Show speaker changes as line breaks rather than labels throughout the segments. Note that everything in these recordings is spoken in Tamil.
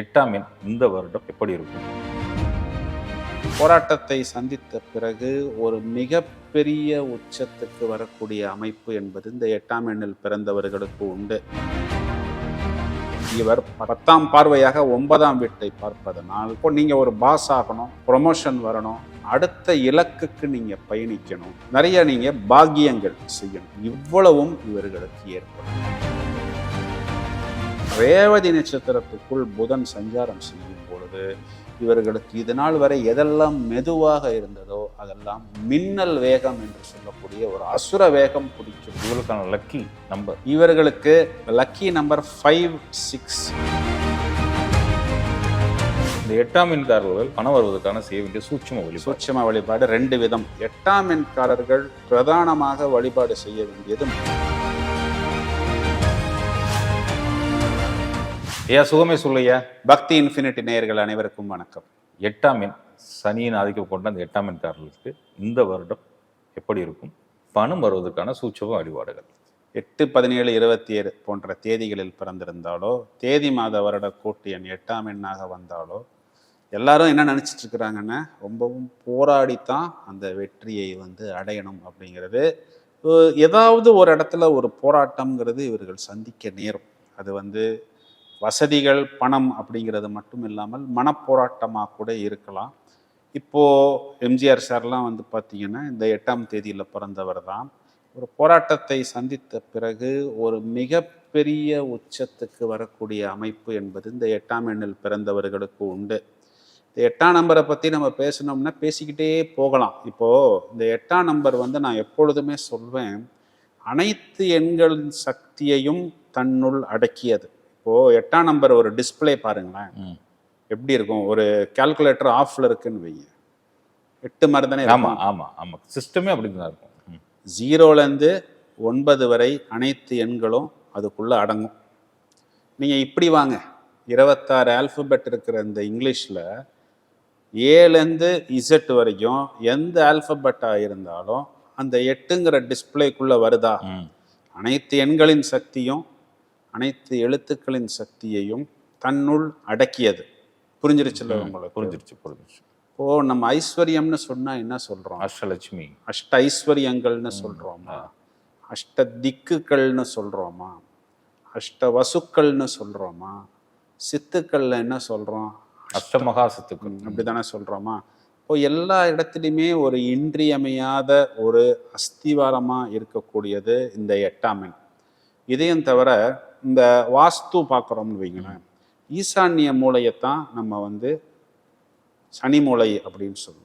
எட்டாம் எண் இந்த வருடம் எப்படி இருக்கும்?
போராட்டத்தை சந்தித்த பிறகு ஒரு மிகப்பெரிய உச்சத்துக்கு வரக்கூடிய அமைப்பு என்பது இந்த எட்டாம் எண்ணில் பிறந்தவர்களுக்கு உண்டு. இவர் பத்தாம் பார்வையாக ஒன்பதாம் வீட்டை பார்ப்பதனால் இப்போ நீங்க ஒரு பாஸ் ஆகணும் ப்ரொமோஷன் வரணும் அடுத்த இலக்குக்கு நீங்க பயணிக்கணும் நிறைய நீங்க பாக்கியங்கள் செய்யணும். இவ்வளவும் இவர்களுக்கு ஏற்படும். ரேவதி நட்சத்திரத்துக்குள் புதன் சஞ்சாரம் செய்யும் பொழுது இவர்களுக்கு இது நாள் வரை எதெல்லாம் மெதுவாக இருந்ததோ அதெல்லாம் மின்னல் வேகம் என்று சொல்லக்கூடிய ஒரு அசுர வேகம் பிடிக்கும்
இவர்களுக்கான லக்கி நம்பர்
இவர்களுக்கு லக்கி நம்பர் ஃபைவ் சிக்ஸ்
இந்த எட்டாம் எண்காரர்கள் பணம் வருவதற்கான செய்ய வேண்டிய சூட்சும வழிபாடு.
சூட்சம வழிபாடு ரெண்டு விதம். எட்டாம் எண்காரர்கள் பிரதானமாக வழிபாடு செய்ய வேண்டியது
ஐயா சுகமே சொல்லையா
பக்தி இன்ஃபினிட்டி நேயர்கள் அனைவருக்கும் வணக்கம்.
எட்டாம் எண் சனியின் ஆதிக்கம் கொண்ட அந்த எட்டாம் எண்காரர்களுக்கு இந்த வருடம் எப்படி இருக்கும்? பணம் வருவதற்கான சூட்சும வழிபாடுகள்.
எட்டு பதினேழு இருபத்தி ஏழு போன்ற தேதிகளில் பிறந்திருந்தாலோ தேதி மாத வருட கூட்டு எண் எட்டாம் எண்ணாக வந்தாலோ எல்லாரும் என்ன நினச்சிட்டு இருக்கிறாங்கன்னா ரொம்பவும் போராடித்தான் அந்த வெற்றியை வந்து அடையணும் அப்படிங்கிறது. ஏதாவது ஒரு இடத்துல ஒரு போராட்டம்ங்கிறது இவர்கள் சந்திக்க நேரும். அது வந்து வசதிகள் பணம் அப்படிங்கிறது மட்டும் இல்லாமல் மனப்போராட்டமாக கூட இருக்கலாம். இப்போ எம்ஜிஆர் சார்லாம் வந்து பார்த்திங்கன்னா இந்த எட்டாம் தேதியில் பிறந்தவர் தான். ஒரு போராட்டத்தை சந்தித்த பிறகு ஒரு மிகப்பெரிய உச்சத்துக்கு வரக்கூடிய அமைப்பு என்பது இந்த எட்டாம் எண்ணில் பிறந்தவர்களுக்கு உண்டு. இந்த எட்டாம் நம்பரை பற்றி நம்ம பேசணும்னா பேசிக்கிட்டே போகலாம். இப்போது இந்த எட்டாம் நம்பர் வந்து நான் எப்பொழுதுமே சொல்வேன் அனைத்து எண்களின் சக்தியையும் தன்னுள் அடக்கியது. இப்போது எட்டாம் நம்பர் ஒரு டிஸ்ப்ளே பாருங்களேன். எப்படி இருக்கும்? ஒரு கால்குலேட்டர் ஆஃப்ல இருக்குன்னு வைங்க. எட்டு மாதிரி தானே
ஆமா
இருக்கும்?
ஆமா ஆமா. சிஸ்டமே அப்படிதான் இருக்கும். ம்.
ஜீரோலேருந்து ஒன்பது வரை அனைத்து எண்களும் அதுக்குள்ளே அடங்கும். நீங்கள் இப்படி வாங்க. இருபத்தாறு ஆல்ஃபபெட் இருக்கிற இந்த இங்கிலீஷில் ஏலேருந்து இசட் வரைக்கும் எந்த ஆல்ஃபபெட்டாக இருந்தாலும் அந்த எட்டுங்கிற டிஸ்பிளேக்குள்ளே வருதா. அனைத்து எண்களின் சக்தியும் அனைத்து எழுத்துக்களின் சக்தியையும் தன்னுள் அடக்கியது. புரிஞ்சிருச்சுல்ல உங்களுக்கு?
புரிஞ்சிருச்சு புரிஞ்சிருச்சு.
இப்போ நம்ம ஐஸ்வர்யம்னு சொன்னா என்ன சொல்றோம்?
அஷ்டலட்சுமி.
அஷ்ட ஐஸ்வர்யங்கள்னு சொல்றோமா? அஷ்ட திக்குகள்னு சொல்றோமா? அஷ்ட வசுக்கள்னு சொல்றோமா? சித்துக்கள்ல என்ன சொல்றோம்?
அஷ்டமகா சத்துக்கள்
அப்படிதானே சொல்றோமா? இப்போ எல்லா இடத்துலையுமே ஒரு இன்றியமையாத ஒரு அஸ்திவாரமா இருக்கக்கூடியது இந்த எட்டாம் எண். இதையும் தவிர இந்த வாஸ்து பார்க்குறோம்னு வைங்களேன் ஈசான்ய மூலையைத்தான் நம்ம வந்து சனி மூலை அப்படின்னு சொல்லுவோம்.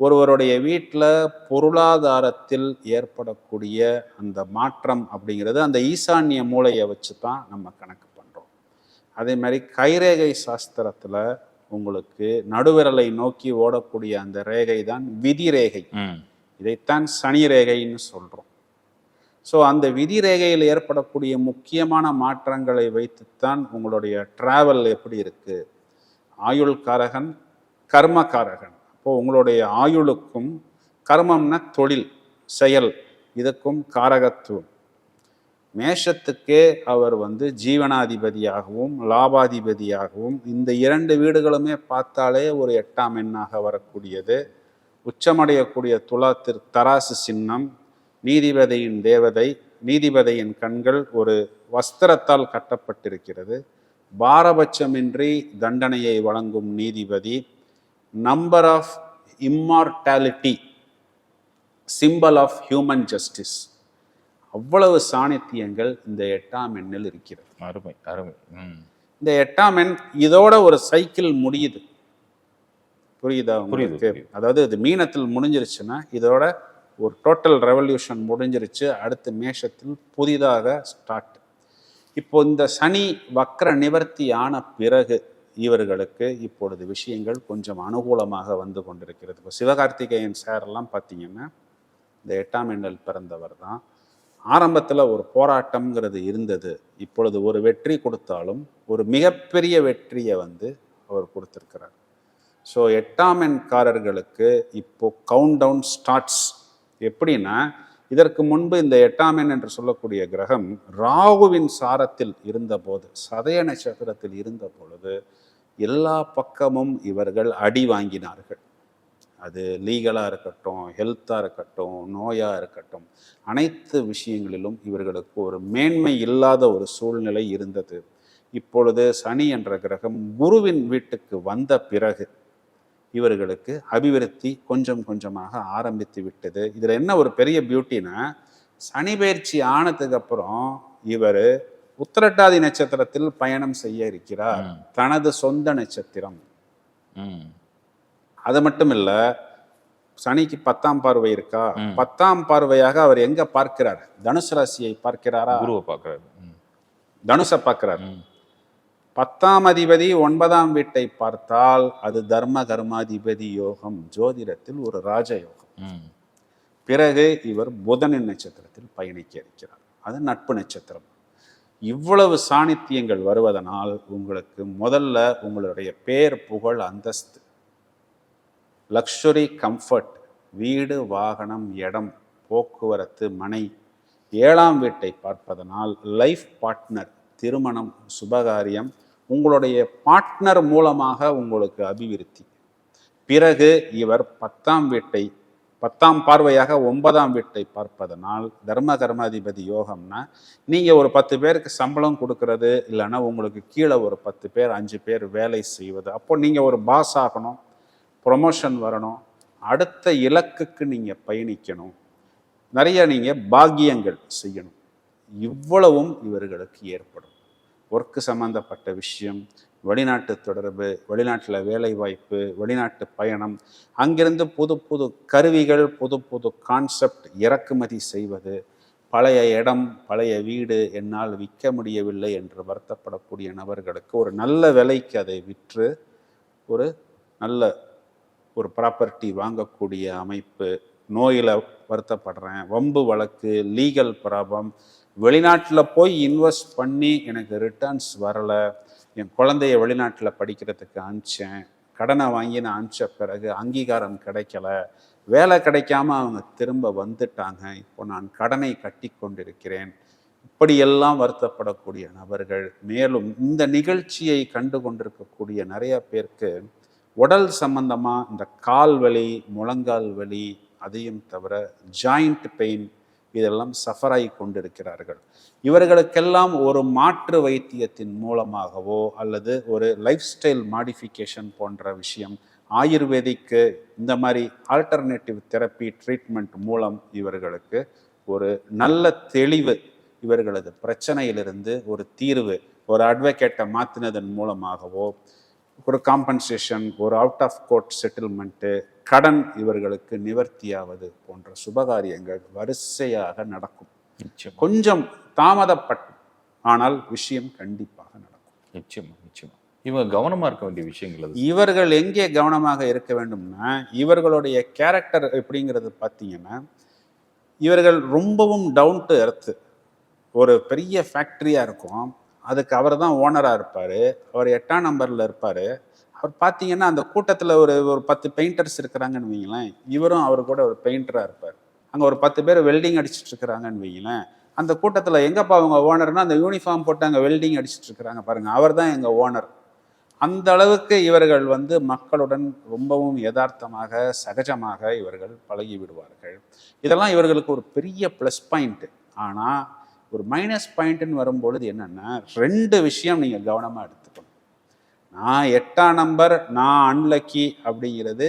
ஒருவருடைய வீட்டில் பொருளாதாரத்தில் ஏற்படக்கூடிய அந்த மாற்றம் அப்படிங்கிறது அந்த ஈசான்ய மூலையை வச்சு தான் நம்ம கணக்கு பண்ணுறோம் அதே மாதிரி கைரேகை சாஸ்திரத்தில் உங்களுக்கு நடுவிரலை நோக்கி ஓடக்கூடிய அந்த ரேகை தான் விதி ரேகை. இதைத்தான் சனி ரேகைன்னு சொல்கிறோம் ஸோ அந்த விதி ரேகையில் ஏற்படக்கூடிய முக்கியமான மாற்றங்களை வைத்துத்தான் உங்களுடைய டிராவல் எப்படி இருக்குது ஆயுள் காரகன் கர்ம அப்போது உங்களுடைய ஆயுளுக்கும் கர்மம்னா தொழில் செயல் இதுக்கும் காரகத்துவம். மேஷத்துக்கே அவர் வந்து ஜீவனாதிபதியாகவும் லாபாதிபதியாகவும் இந்த இரண்டு வீடுகளுமே பார்த்தாலே ஒரு எட்டாம் எண்ணாக வரக்கூடியது. உச்சமடையக்கூடிய துலாத்திற்கு தராசு சின்னம் நீதிபதியின் தேவதை நீதிபதியின் கண்கள் ஒரு வஸ்திரத்தால் கட்டப்பட்டிருக்கிறது. பாரபட்சமின்றி தண்டனையை வழங்கும் நீதிபதி number of immortality symbol of human justice அவ்வளவு சாணித்தியங்கள் இந்த எட்டாம் எண்ணில் இருக்கிறது.
அருமை அருமை.
இந்த எட்டாம் எண் இதோட ஒரு சைக்கிள் முடியுது. புரியுதா உங்களுக்கு?
புரியுது.
அதாவது இது மீனத்தில் முடிஞ்சிருச்சுன்னா இதோட ஒரு டோட்டல் ரெவல்யூஷன் முடிஞ்சிருச்சு. அடுத்து மேஷத்தில் புதிதாக ஸ்டார்ட் இப்போ இந்த சனி வக்கர நிவர்த்தி ஆன பிறகு இவர்களுக்கு இப்பொழுது விஷயங்கள் கொஞ்சம் அனுகூலமாக வந்து கொண்டிருக்கிறது. இப்போ சிவகார்த்திகேயன் சார் எல்லாம் பார்த்தீங்கன்னா இந்த எட்டாம் எண்ணல் பிறந்தவர் தான். ஆரம்பத்தில் ஒரு போராட்டம்ங்கிறது இருந்தது. இப்பொழுது ஒரு வெற்றி கொடுத்தாலும் ஒரு மிகப்பெரிய வெற்றியை வந்து அவர் கொடுத்துருக்கிறார். ஸோ எட்டாம் எண்காரர்களுக்கு இப்போ கவுண்ட் டவுன் ஸ்டார்ட்ஸ் எப்படின்னா இதற்கு முன்பு இந்த எட்டாம் எண் என்று சொல்லக்கூடிய கிரகம் ராகுவின் சாரத்தில் இருந்தபோது சதய நட்சத்திரத்தில் இருந்த பொழுது எல்லா பக்கமும் இவர்கள் அடி வாங்கினார்கள். அது லீகலாக இருக்கட்டும் ஹெல்த்தாக இருக்கட்டும் நோயாக இருக்கட்டும் அனைத்து விஷயங்களிலும் இவர்களுக்கு ஒரு மேன்மை இல்லாத ஒரு சூழ்நிலை இருந்தது. இப்பொழுது சனி என்ற கிரகம் குருவின் வீட்டுக்கு வந்த பிறகு இவர்களுக்கு அபிவிருத்தி கொஞ்சம் கொஞ்சமாக ஆரம்பித்து விட்டது. இதில் என்ன ஒரு பெரிய பியூட்டினா சனி பயிற்சி ஆனதுக்கு அப்புறம் இவர் உத்திரட்டாதி நட்சத்திரத்தில் பயணம் செய்ய இருக்கிறார். தனது சொந்த நட்சத்திரம். அது மட்டும் இல்ல சனிக்கு பத்தாம் பார்வை இருக்கா. பத்தாம் பார்வையாக அவர் எங்க பார்க்கிறார்? தனுசு ராசியை பார்க்கிறாரா?
குருவை பார்க்குறாரு. ம்.
தனுசை பார்க்கிறார். பத்தாம் அதிபதி ஒன்பதாம் வீட்டை பார்த்தால் அது தர்ம கர்மாதிபதி யோகம் ஜோதிடத்தில் ஒரு ராஜயோகம். பிறகு இவர் புதனின் நட்சத்திரத்தில் பயணிக்க இருக்கிறார். அது நட்பு நட்சத்திரம். இவ்வளவு சாணித்தியங்கள் வருவதனால் உங்களுக்கு முதல்ல உங்களுடைய பேர் புகழ் அந்தஸ்து லக்ஸுரி கம்ஃபர்ட் வீடு வாகனம் இடம் போக்குவரத்து மனை ஏழாம் வீட்டை பார்ப்பதனால் லைஃப் பார்ட்னர் திருமணம் சுபகாரியம் உங்களுடைய பார்ட்னர் மூலமாக உங்களுக்கு அபிவிருத்தி. பிறகு இவர் பத்தாம் வீட்டை பத்தாம் பார்வையாக ஒன்பதாம் வீட்டை பார்ப்பதனால் தர்ம கர்மாதிபதி யோகம்னா நீங்கள் ஒரு பத்து பேருக்கு சம்பளம் கொடுக்கறது இல்லைன்னா உங்களுக்கு கீழே ஒரு பத்து பேர் அஞ்சு பேர் வேலை செய்வது அப்போ நீங்கள் ஒரு பாஸ் ஆகணும் ப்ரொமோஷன் வரணும் அடுத்த இலக்குக்கு நீங்கள் பயணிக்கணும். நிறைய நீங்கள் பாக்கியங்கள் செய்யணும். இவ்வளவும் இவர்களுக்கு ஏற்படும். ஒர்க்கு சம்பந்தப்பட்ட விஷயம் வெளிநாட்டு தொடர்பு வெளிநாட்டில் வேலை வாய்ப்பு வெளிநாட்டு பயணம் அங்கிருந்து புது புது கருவிகள் புது புது கான்செப்ட் இறக்குமதி செய்வது பழைய இடம் பழைய வீடு என்னால் விற்க முடியவில்லை என்று வருத்தப்படக்கூடிய நபர்களுக்கு ஒரு நல்ல விலைக்கு அதை விற்று ஒரு நல்ல ஒரு ப்ராப்பர்ட்டி வாங்கக்கூடிய அமைப்பு. நோயில் வருத்தப்படுறேன். வம்பு வழக்கு லீகல் ப்ராப்ளம் வெளிநாட்டில் போய் இன்வெஸ்ட் பண்ணி எனக்கு ரிட்டர்ன்ஸ் வரலை. என் குழந்தைய வெளிநாட்டில் படிக்கிறதுக்கு அனுப்பிச்சேன். கடனை வாங்கி நான் அனுப்பிச்ச பிறகு அங்கீகாரம் கிடைக்கல. வேலை கிடைக்காம அவங்க திரும்ப வந்துட்டாங்க. இப்போ நான் கடனை கட்டி கொண்டிருக்கிறேன். இப்படியெல்லாம் வருத்தப்படக்கூடிய நபர்கள் மேலும் இந்த நிகழ்ச்சியை கண்டு கொண்டிருக்கக்கூடிய நிறைய பேருக்கு உடல் சம்பந்தமாக இந்த கால் வலி முழங்கால் வலி அதையும் தவிர ஜாயிண்ட் பெயின் இதெல்லாம் சஃபராகி கொண்டிருக்கிறார்கள். இவர்களுக்கெல்லாம் ஒரு மாற்று வைத்தியத்தின் மூலமாகவோ அல்லது ஒரு லைஃப் ஸ்டைல் மாடிஃபிகேஷன் போன்ற விஷயம் ஆயுர்வேதிக்கு இந்த மாதிரி ஆல்டர்னேட்டிவ் தெரப்பி ட்ரீட்மெண்ட் மூலம் இவர்களுக்கு ஒரு நல்ல தெளிவு இவர்களது பிரச்சனையிலிருந்து ஒரு தீர்வு ஒரு அட்வொகேட்டை மாற்றினதன் மூலமாகவோ ஒரு காம்பன்சேஷன் ஒரு அவுட் ஆஃப் கோர்ட் செட்டில்மெண்ட்டு கடன் இவர்களுக்கு நிவர்த்தியாவது போன்ற சுபகாரியங்கள் வரிசையாக நடக்கும். கொஞ்சம் தாமதப்பட்டு ஆனால் விஷயம் கண்டிப்பாக நடக்கும்.
நிச்சயமா நிச்சயமா. இவங்க கவனமா இருக்க வேண்டிய விஷயங்கள்
இவர்கள் எங்கே கவனமாக இருக்க வேண்டும்னா இவர்களுடைய கேரக்டர் எப்படிங்கிறது பார்த்தீங்கன்னா இவர்கள் ரொம்பவும் டவுன் டு எர்த்து ஒரு பெரிய ஃபேக்ட்ரியாக இருக்கும். அதுக்கு அவர் தான் ஓனராக இருப்பார். அவர் எட்டாம் நம்பரில் இருப்பார். அவர் பார்த்தீங்கன்னா அந்த கூட்டத்தில் ஒரு ஒரு பத்து பெயிண்டர்ஸ் இருக்கிறாங்கன்னு வைங்களேன் இவரும் அவர் கூட ஒரு பெயிண்டராக இருப்பார். அங்கே ஒரு பத்து பேர் வெல்டிங் அடிச்சுட்டு இருக்கிறாங்கன்னு வைங்களேன் அந்த கூட்டத்தில் எங்கப்பா அவங்க ஓனர்னா அந்த யூனிஃபார்ம் போட்டு அங்கே வெல்டிங் அடிச்சிட்டு இருக்கிறாங்க பாருங்கள் அவர் தான் எங்கள் ஓனர் அந்த அளவுக்கு இவர்கள் வந்து மக்களுடன் ரொம்பவும் யதார்த்தமாக சகஜமாக இவர்கள் பழகி விடுவார்கள். இதெல்லாம் இவர்களுக்கு ஒரு பெரிய ப்ளஸ் பாயிண்ட்டு ஆனால் ஒரு மைனஸ் பாயிண்ட்னு வரும்பொழுது என்னென்னா ரெண்டு விஷயம் நீங்கள் கவனமாக எடுத்துக்கணும். நான் எட்டாம் நம்பர் நான் அன்லக்கி அப்படிங்கிறது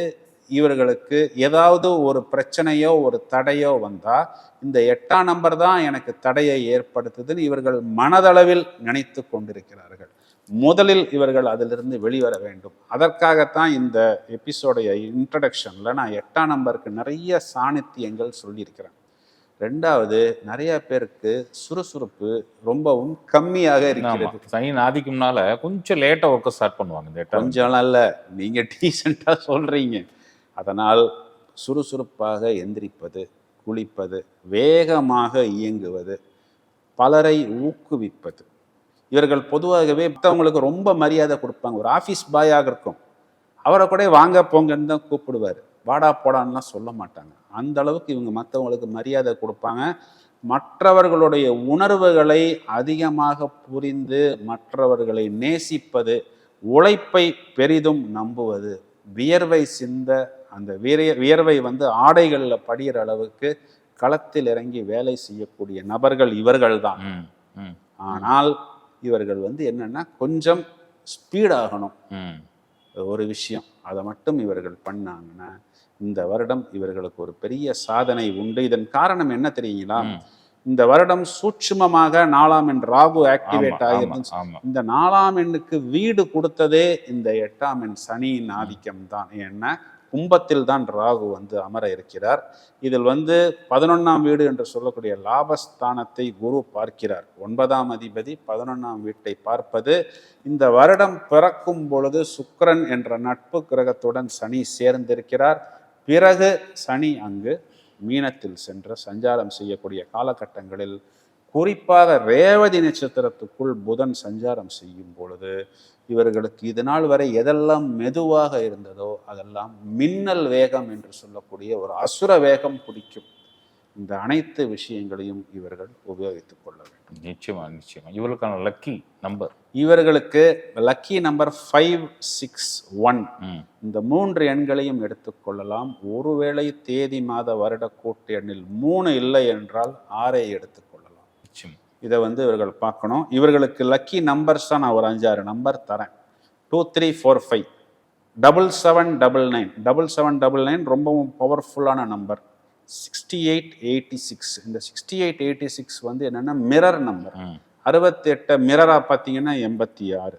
இவர்களுக்கு ஏதாவது ஒரு பிரச்சனையோ ஒரு தடையோ வந்தால் இந்த எட்டாம் நம்பர் தான் எனக்கு தடையை ஏற்படுத்துதுன்னு இவர்கள் மனதளவில் நினைத்து கொண்டிருக்கிறார்கள். முதலில் இவர்கள் அதிலிருந்து வெளிவர வேண்டும். அதற்காகத்தான் இந்த எபிசோடைய இன்ட்ரடக்ஷனில் நான் எட்டாம் நம்பருக்கு நிறைய சாணித்தியங்கள் சொல்லியிருக்கிறேன். ரெண்டாவது நிறைய பேருக்கு சுறுசுறுப்பு ரொம்பவும் கம்மியாக இருக்கிறது.
சனி ஆதிக்கம்னால கொஞ்சம் லேட்டா ஒர்க்கை ஸ்டார்ட் பண்ணுவாங்க இந்த
கொஞ்சம் நல்ல நீங்க டீசெண்டா சொல்றீங்க. அதனால் சுறுசுறுப்பாக எந்திரிப்பது குளிப்பது வேகமாக இயங்குவது பலரை ஊக்குவிப்பது. இவர்கள் பொதுவாகவே மற்றவங்களுக்கு ரொம்ப மரியாதை கொடுப்பாங்க. ஒரு ஆஃபீஸ் பாயாக இருக்கும். அவரை கூட வாங்க போங்கன்னு தான் கூப்பிடுவார். வாடா போடான்லாம் சொல்ல மாட்டாங்க. அந்த அளவுக்கு இவங்க மற்றவங்களுக்கு மரியாதை கொடுப்பாங்க. மற்றவர்களுடைய உணர்வுகளை அதிகமாக புரிந்து மற்றவர்களை நேசிப்பது உழைப்பை பெரிதும் நம்புவது. வியர்வை சிந்த அந்த வியர்வை வியர்வை வந்து ஆடைகளில் படிகிற அளவுக்கு களத்தில் இறங்கி வேலை செய்யக்கூடிய நபர்கள் இவர்கள்தான்.
ம் ம்.
ஆனால் இவர்கள் வந்து என்னன்னா கொஞ்சம் ஸ்பீடாகணும். ஒரு விஷயம். அதை மட்டும் இவர்கள் பண்ணாங்கன்னா இந்த வருடம் இவர்களுக்கு ஒரு பெரிய சாதனை உண்டு. இதன் காரணம் என்ன தெரியுங்களா. இந்த வருடம் சூட்சுமமாக நாலாம் எண் ராகு ஆக்டிவேட் ஆகிருந்து இந்த நாலாம் எண்ணுக்கு வீடு கொடுத்ததே இந்த எட்டாம் எண் சனியின் ஆதிக்கம் தான். ஏன்னா கும்பத்தில் தான் ராகு வந்து அமர இருக்கிறார். இதில் வந்து பதினொன்னாம் வீடு என்று சொல்லக்கூடிய லாபஸ்தானத்தை குரு பார்க்கிறார். ஒன்பதாம் அதிபதி பதினொன்னாம் வீட்டை பார்ப்பது இந்த வருடம் பிறக்கும் பொழுது சுக்கிரன் என்ற நட்பு கிரகத்துடன் சனி சேர்ந்திருக்கிறார். பிறகு சனி அங்கு மீனத்தில் சென்று சஞ்சாரம் செய்யக்கூடிய காலகட்டங்களில் குறிப்பாக ரேவதி நட்சத்திரத்துக்குள் புதன் சஞ்சாரம் செய்யும் பொழுது இவர்களுக்கு இது நாள் வரை எதெல்லாம் மெதுவாக இருந்ததோ அதெல்லாம் மின்னல் வேகம் என்று சொல்லக்கூடிய ஒரு அசுர வேகம் பிடிக்கும். இந்த அனைத்து விஷயங்களையும் இவர்கள் உபயோகித்துக் கொள்ள வேண்டும்.
நிச்சயமா நிச்சயமா. இவளுக்கான லக்கி நம்பர்
இவர்களுக்கு lucky number five six one இந்த மூன்று எண்களையும் எடுத்துக்கொள்ளலாம் ஒருவேளை தேதி மாத வருட கூட்டு எண்ணில் மூணு இல்லை என்றால் ஆறை எடுத்துக்கொள்ளலாம்
நிச்சயம்.
இதை வந்து இவர்கள் பார்க்கணும். இவர்களுக்கு லக்கி நம்பர்ஸ் தான் நான் ஒரு அஞ்சாறு நம்பர் தரேன். Two three four five double seven double nine double seven double nine ரொம்பவும் பவர்ஃபுல்லான number sixty eight eighty six இந்த சிக்ஸ்டி எயிட் எயிட்டி சிக்ஸ் வந்து என்னென்னா மிரர் நம்பர்
ம்.
அறுபத்தி எட்டை மிரராக பார்த்தீங்கன்னா எண்பத்தி ஆறு.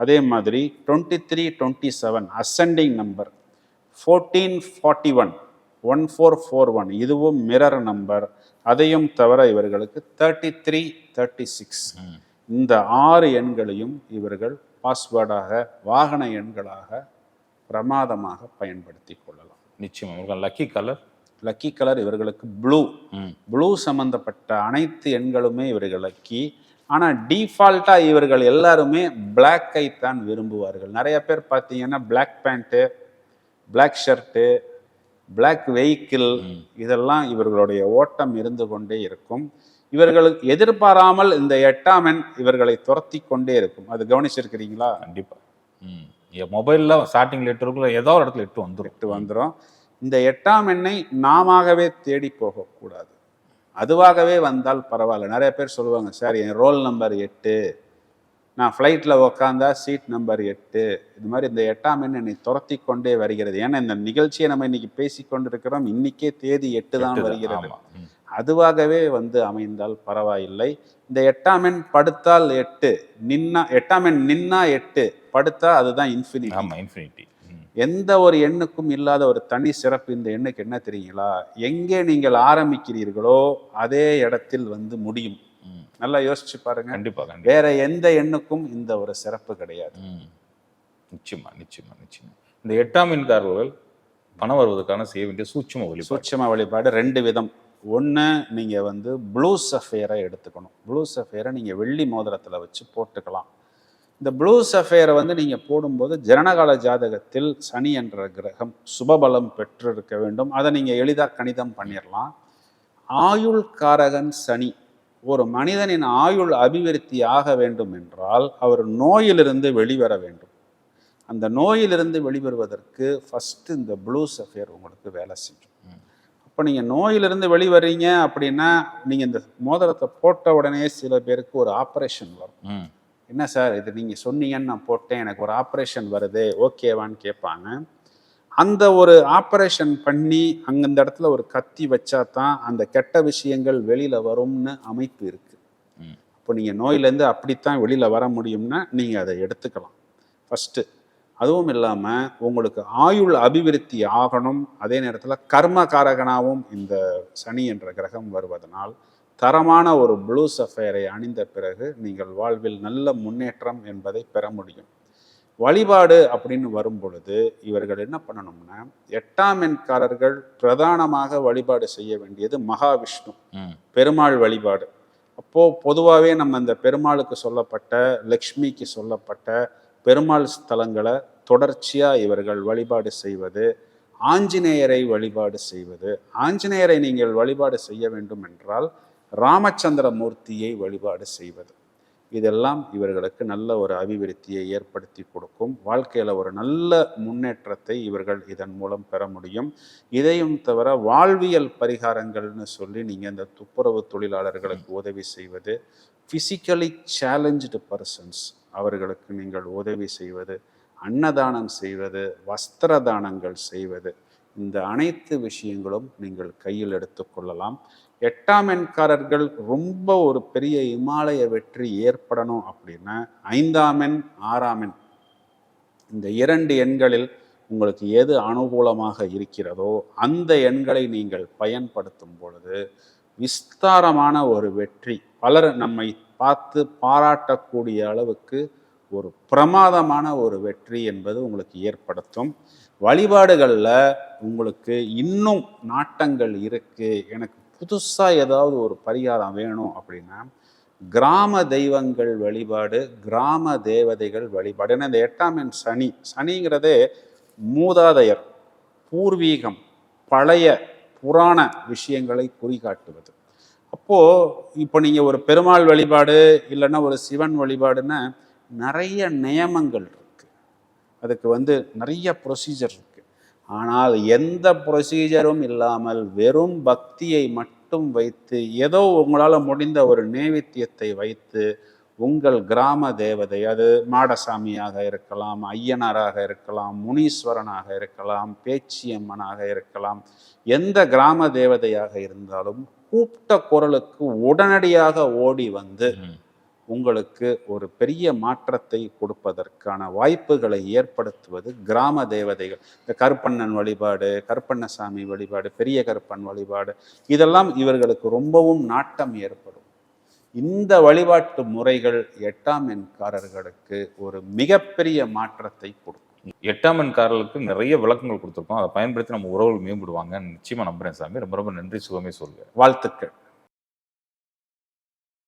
அதே மாதிரி twenty three twenty seven ascending number fourteen forty one one four four one இதுவும் மிரர் நம்பர் அதையும் தவிர இவர்களுக்கு தேர்ட்டி த்ரீ தேர்ட்டி சிக்ஸ் இந்த ஆறு எண்களையும் இவர்கள் பாஸ்வேர்டாக வாகன எண்களாக பிரமாதமாக பயன்படுத்தி கொள்ளலாம்.
நிச்சயமா. இவளுக்கான லக்கி கலர்
லக்கி கலர் இவர்களுக்கு ப்ளூ. ப்ளூ சம்பந்தப்பட்ட அனைத்து எண்களுமே இவர்கள் லக்கி. ஆனால் டீஃபால்ட்டாக இவர்கள் எல்லாருமே பிளாக்கை தான் விரும்புவார்கள். நிறைய பேர் பார்த்தீங்கன்னா black pant black shirt black vehicle இதெல்லாம் இவர்களுடைய ஓட்டம் இருந்து கொண்டே இருக்கும். இவர்களுக்கு எதிர்பாராமல் இந்த எட்டாம் எண் இவர்களை துரத்தி கொண்டே இருக்கும். அது கவனிச்சிருக்கிறீங்களா?
கண்டிப்பா. ம். என் மொபைலில் ஸ்டார்டிங் லெட்டர் இருக்குல்ல ஏதோ ஒரு இடத்துல எட்டு வந்துடும்
எட்டு வந்துடும் இந்த எட்டாம் எண்ணை நாமவே தேடி போகக்கூடாது. அதுவாகவே வந்தால் பரவாயில்ல. நிறைய பேர் சொல்லுவாங்க சார் என் ரோல் நம்பர் எட்டு. நான் ஃப்ளைட்டில் உக்காந்தா சீட் நம்பர் எட்டு. இது மாதிரி இந்த எட்டாம் எண் என்னை துரத்தி கொண்டே வருகிறது. ஏன்னா இந்த நிகழ்ச்சியை நம்ம இன்னைக்கு பேசி கொண்டிருக்கிறோம். இன்னைக்கே தேதி எட்டு தான் வருகிறது. அதுவாகவே வந்து அமைந்தால் பரவாயில்லை. இந்த எட்டாம் எண் படுத்தால் எட்டு. நின்னா எட்டாம் எண் நின்னா எட்டு. படுத்தா அதுதான் இன்ஃபினிட்டி
ஆமா இன்ஃபினிட்டி
எந்த ஒரு எண்ணுக்கும் இல்லாத ஒரு தனி சிறப்பு இந்த எண்ணுக்கு என்ன தெரியுங்களா? எங்கே நீங்கள் ஆரம்பிக்கிறீர்களோ அதே இடத்தில் வந்து முடியும். நல்லா யோசிச்சு பாருங்க.
கண்டிப்பா கண்டிப்பா.
வேற எந்த எண்ணுக்கும் இந்த ஒரு சிறப்பு கிடையாது.
நிச்சயமா நிச்சயமா நிச்சயமா. இந்த எட்டாம் எண்காரர்கள் பணம் வருவதற்கான செய்ய வேண்டிய சூட்சும வழிபாடு.
சூட்சம வழிபாடு ரெண்டு விதம். ஒன்று நீங்கள் வந்து ப்ளூ சஃபேரை எடுத்துக்கணும். ப்ளூ சஃபேரை நீங்கள் வெள்ளி மோதிரத்தில் வச்சு போட்டுக்கலாம். இந்த ப்ளூ சஃபேரை வந்து நீங்கள் போடும்போது ஜனனகால ஜாதகத்தில் சனி என்ற கிரகம் சுபபலம் பெற்றிருக்க வேண்டும். அதை நீங்கள் எளிதாக கணிதம் பண்ணிடலாம் ஆயுள் காரகன் சனி ஒரு மனிதனின் ஆயுள் அபிவிருத்தி ஆக வேண்டும் என்றால் அவர் நோயிலிருந்து வெளிவர வேண்டும். அந்த நோயிலிருந்து வெளிவருவதற்கு ஃபஸ்ட்டு இந்த ப்ளூ சஃபேர் உங்களுக்கு வேலை செய்யும் அப்போ நீங்கள் நோயிலிருந்து வெளிவரீங்க அப்படின்னா நீங்கள் இந்த மோதிரத்தை போட்ட உடனே சில பேருக்கு ஒரு ஆப்ரேஷன் வரும். என்ன சார் இது நீங்கள் சொன்னீங்கன்னு நான் போட்டேன் எனக்கு ஒரு ஆப்ரேஷன் வருது ஓகேவான்னு கேட்பாங்க. அந்த ஒரு ஆப்ரேஷன் பண்ணி அங்கே இந்த இடத்துல ஒரு கத்தி வச்சா தான் அந்த கெட்ட விஷயங்கள் வெளியில் வரும்னு அமைப்பு இருக்குது இப்போ நீங்கள் நோயிலேருந்து அப்படித்தான் வெளியில் வர முடியும்னா நீங்கள் அதை எடுத்துக்கலாம். ஃபஸ்ட்டு அதுவும் இல்லாமல் உங்களுக்கு ஆயுள் அபிவிருத்தி ஆகணும். அதே நேரத்தில் கர்மகாரகனாகவும் இந்த சனி என்ற கிரகம் வருவதனால் தரமான ஒரு ப்ளூ சஃபயரை அணிந்த பிறகு நீங்கள் வாழ்வில் நல்ல முன்னேற்றம் என்பதை பெற முடியும். வழிபாடு அப்படின்னு வரும் பொழுது இவர்கள் என்ன பண்ணணும்னா எட்டாம் எண்காரர்கள் பிரதானமாக வழிபாடு செய்ய வேண்டியது மகாவிஷ்ணு. பெருமாள் வழிபாடு. அப்போது பொதுவாகவே நம்ம இந்த பெருமாளுக்கு சொல்லப்பட்ட லக்ஷ்மிக்கு சொல்லப்பட்ட பெருமாள் ஸ்தலங்களை தொடர்ச்சியாக இவர்கள் வழிபாடு செய்வது ஆஞ்சநேயரை வழிபாடு செய்வது. ஆஞ்சநேயரை நீங்கள் வழிபாடு செய்ய வேண்டும் என்றால் ராமச்சந்திர மூர்த்தியை வழிபாடு செய்வது. இதெல்லாம் இவர்களுக்கு நல்ல ஒரு அபிவிருத்தியை ஏற்படுத்தி கொடுக்கும். வாழ்க்கையில் ஒரு நல்ல முன்னேற்றத்தை இவர்கள் இதன் மூலம் பெற முடியும். இதையும் தவிர வாழ்வியல் பரிகாரங்கள்னு சொல்லி நீங்கள் இந்த துப்புரவு தொழிலாளர்களுக்கு உதவி செய்வது ஃபிசிக்கலி சேலஞ்சு பர்சன்ஸ் அவர்களுக்கு நீங்கள் உதவி செய்வது அன்னதானம் செய்வது வஸ்திர தானங்கள் செய்வது இந்த அனைத்து விஷயங்களும் நீங்கள் கையில் எடுத்துக்கொள்ளலாம் எட்டாம் எண்காரர்கள் ரொம்ப ஒரு பெரிய இமாலய வெற்றி ஏற்படணும் அப்படின்னா ஐந்தாம் எண் ஆறாம் எண். இந்த இரண்டு எண்களில் உங்களுக்கு எது அனுகூலமாக இருக்கிறதோ அந்த எண்களை நீங்கள் பயன்படுத்தும் பொழுது விஸ்தாரமான ஒரு வெற்றி. பலர் நம்மை பார்த்து பாராட்டக்கூடிய அளவுக்கு ஒரு பிரமாதமான ஒரு வெற்றி என்பது உங்களுக்கு ஏற்படுத்தும். வழிபாடுகளில் உங்களுக்கு இன்னும் நாட்டங்கள் இருக்கு. எனக்கு புதுசாக ஏதாவது ஒரு பரிகாரம் வேணும் அப்படின்னா கிராம தெய்வங்கள் வழிபாடு கிராம தேவதைகள் வழிபாடு. ஏன்னா இந்த எட்டாம் எண் சனி. சனிங்கிறதே மூதாதையர் பூர்வீகம் பழைய புராண விஷயங்களை குறிகாட்டுவது. அப்போது இப்போ நீங்கள் ஒரு பெருமாள் வழிபாடு இல்லைன்னா ஒரு சிவன் வழிபாடுன்னா நிறைய நியமங்கள் இருக்குது அதுக்கு வந்து நிறைய ப்ரொசீஜர் இருக்குது ஆனால் எந்த ப்ரொசீஜரும் இல்லாமல் வெறும் பக்தியை மட்டும் வைத்து ஏதோ உங்களால் முடிந்த ஒரு நேவித்தியத்தை வைத்து உங்கள் கிராம தேவதை அது மாடசாமியாக இருக்கலாம் ஐயனாராக இருக்கலாம் முனீஸ்வரனாக இருக்கலாம் பேச்சியம்மனாக இருக்கலாம் எந்த கிராம தேவதையாக இருந்தாலும் கூப்பிட்ட குரலுக்கு உடனடியாக ஓடி வந்து உங்களுக்கு ஒரு பெரிய மாற்றத்தை கொடுப்பதற்கான வாய்ப்புகளை ஏற்படுத்துவது கிராம தேவதைகள். இந்த கருப்பண்ணன் வழிபாடு கருப்பண்ணசாமி வழிபாடு பெரிய கருப்பன் வழிபாடு இதெல்லாம் இவர்களுக்கு ரொம்பவும் நாட்டம் ஏற்படும். இந்த வழிபாட்டு முறைகள் எட்டாம் எண்காரர்களுக்கு ஒரு மிகப்பெரிய மாற்றத்தை கொடுக்கும்.
எட்டாம் எண்காரர்களுக்கு நிறைய விளக்கங்கள் கொடுத்துருக்கோம். அதை பயன்படுத்தி நம்ம உறவுகள் மேம்படுவாங்க நிச்சயமா நம்புறேன் சாமி. ரொம்ப ரொம்ப நன்றி சுகமே சொல்லுங்க.
வாழ்த்துக்கள்.